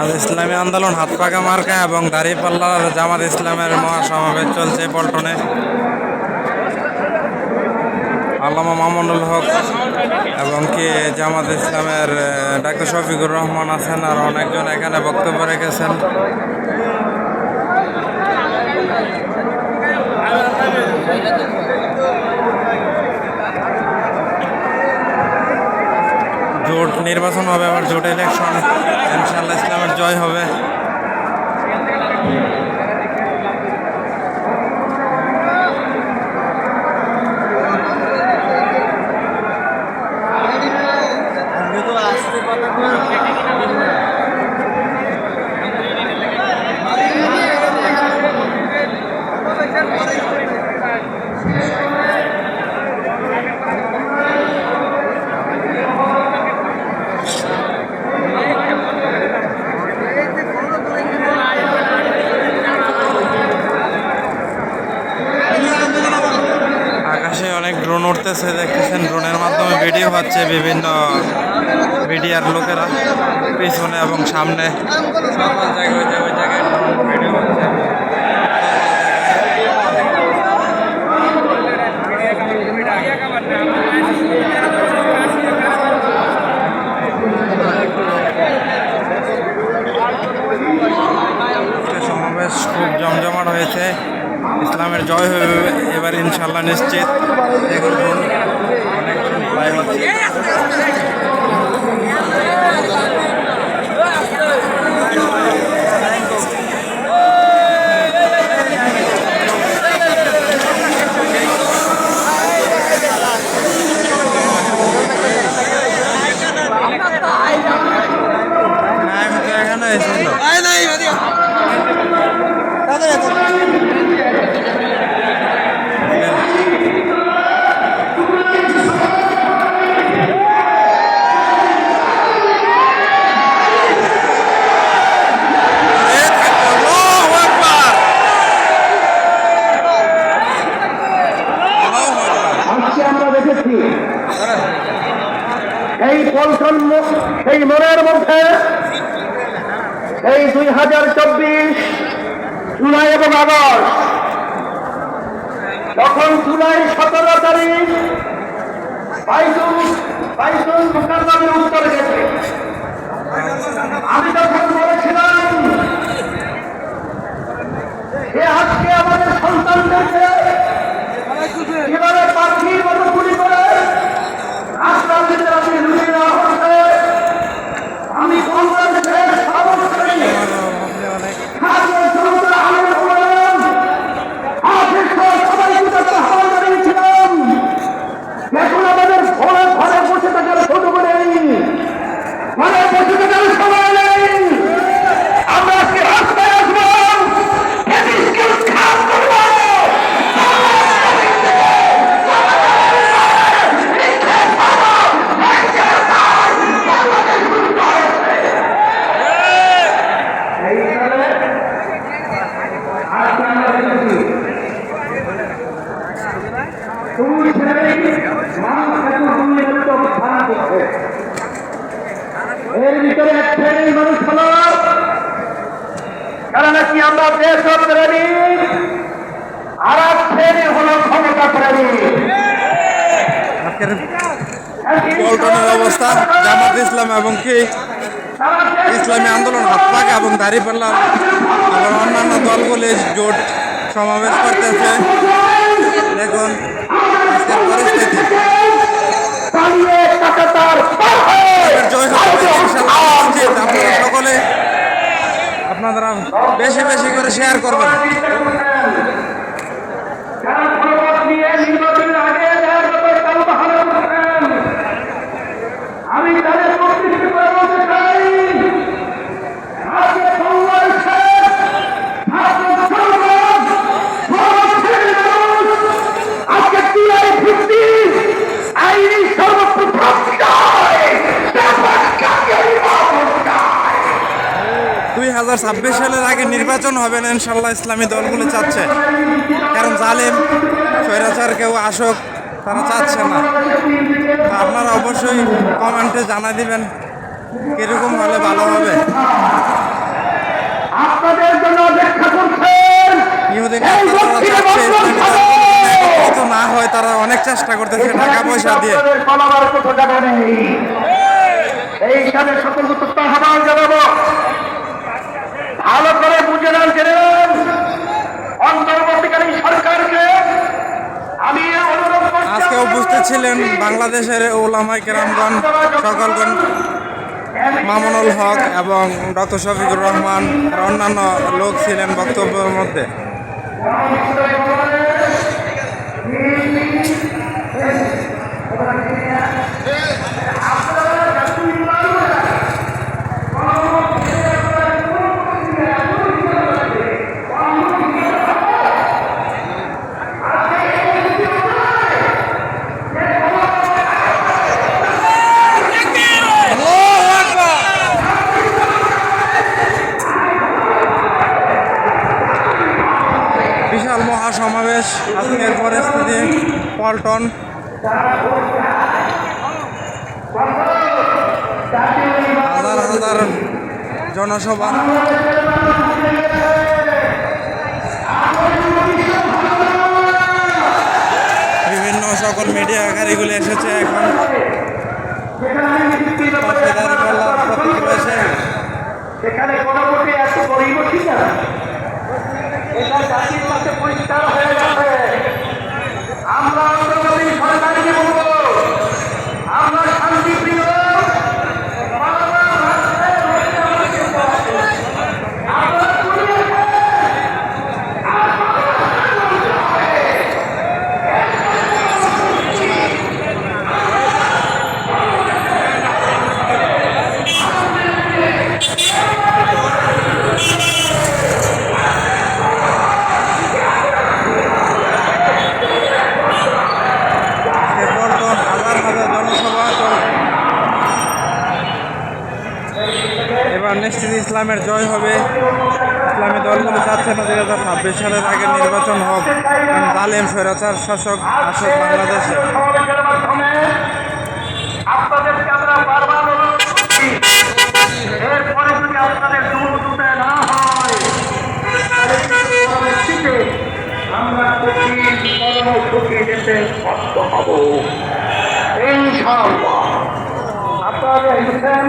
আজ ইসলামী আন্দোলন হাত পাকা মার্কা এবং দাঁড়িপাল্লার জামাত ইসলামের মহাসমাবেশ চলছে পল্টনে। আল্লামা মামুনুল হক এবং কি জামাত ইসলামের ডাক্তার শফিকুর রহমান আছেন আর অনেকজন এখানে বক্তব্য রেখেছেন। জোট নির্বাচন হবে আবার জোট ইলেকশন ইনশাল্লাহ ইসলামের জয় হবে। আকাশে অনেক উঠতেছে দেখতেছেন ড্রোনের মাধ্যমে ভিডিও হচ্ছে বিভিন্ন মিডিয়ার লোকেরা, পিছনে এবং সামনে। জায়গায় ওই জায়গায় ভিডিও হচ্ছে সমাবেশ খুব জমজমাট হয়েছে। ইসলামের জয় হবে এবার ইনশাল্লাহ নিশ্চিত। দেখুন আমরা এই মু- এই মনের মধ্যে এই দুই হাজার চব্বিশ জুলাই এবং আগস্ট তখন জুলাই সতেরো তারিখ বাইশ বাইতুল কারণ কি আমরা দেশ প্রেমী? আর এক শ্রেণি হলো ক্ষমতা অবস্থা, জামাত ইসলাম এবং কি? ইসলামী আন্দোলন হাত পাকা এবং দাঁড়িপাল্লা এবং অন্যান্য দলগুলি জোট সমাবেশ করতেছে। হাজার ছাব্বিশ সালের আগে নির্বাচন হবে না ইনশাল্লাহ ইসলামী দলগুলো চাচ্ছে। কারণ জালেম স্বৈরাচার কেউ আসক তারা চাচ্ছে না। আপনারা অবশ্যই কমেন্টে জানা দিবেন কীরকম হলে ভালো হবে। আপনাদের না হয় তারা অনেক চেষ্টা করতেছে টাকা পয়সা দিয়ে। এই সকল আহ্বান জানাব ভালো করে বুঝে নেন জেনে নেন। অন্তর্বর্তীকালীন সরকারকে আমি অনুরোধ করছি আজকে উপস্থিত ছিলেন বাংলাদেশের ওলামাই কেরামগণ সকলগণ মামুনুল হক এবং ডক্টর শফিকুর রহমান অন্যান্য লোক ছিলেন বক্তব্যের মধ্যে। বিশাল মহাসমাবেশ। আজকের পরিস্থিতি পল্টন। হাজার হাজার জনসভা বিভিন্ন সকল মিডিয়া গাড়িগুলি এসেছে এখন পাশে দাঁড়িপাল্লার প্রতীক রয়েছে সেখানে গণভোটে এত গরিব ঠিক না এটা জাতির কাছে পরিষ্কার হয়ে গেছে আমরা অন্তর্বর্তী সরকারকে বলব আমরা শান্তিপ্রিয় মানবতার রাষ্ট্রের রক্ষাকারী হব। আমরা পুলিশকে আজকে পল্টন হাজার হাজার জনসভা চলছে এবার নিশ্চিত ইসলামের জয় হবে। ইসলামী দলগুলো চাচ্ছে না দুই হাজার ছাব্বিশ সালের আগে নির্বাচন হোক। জালেম, স্বৈরাচার, শাসক আসক বাংলাদেশে। আমরা কঠিন আপনারা দেখছেন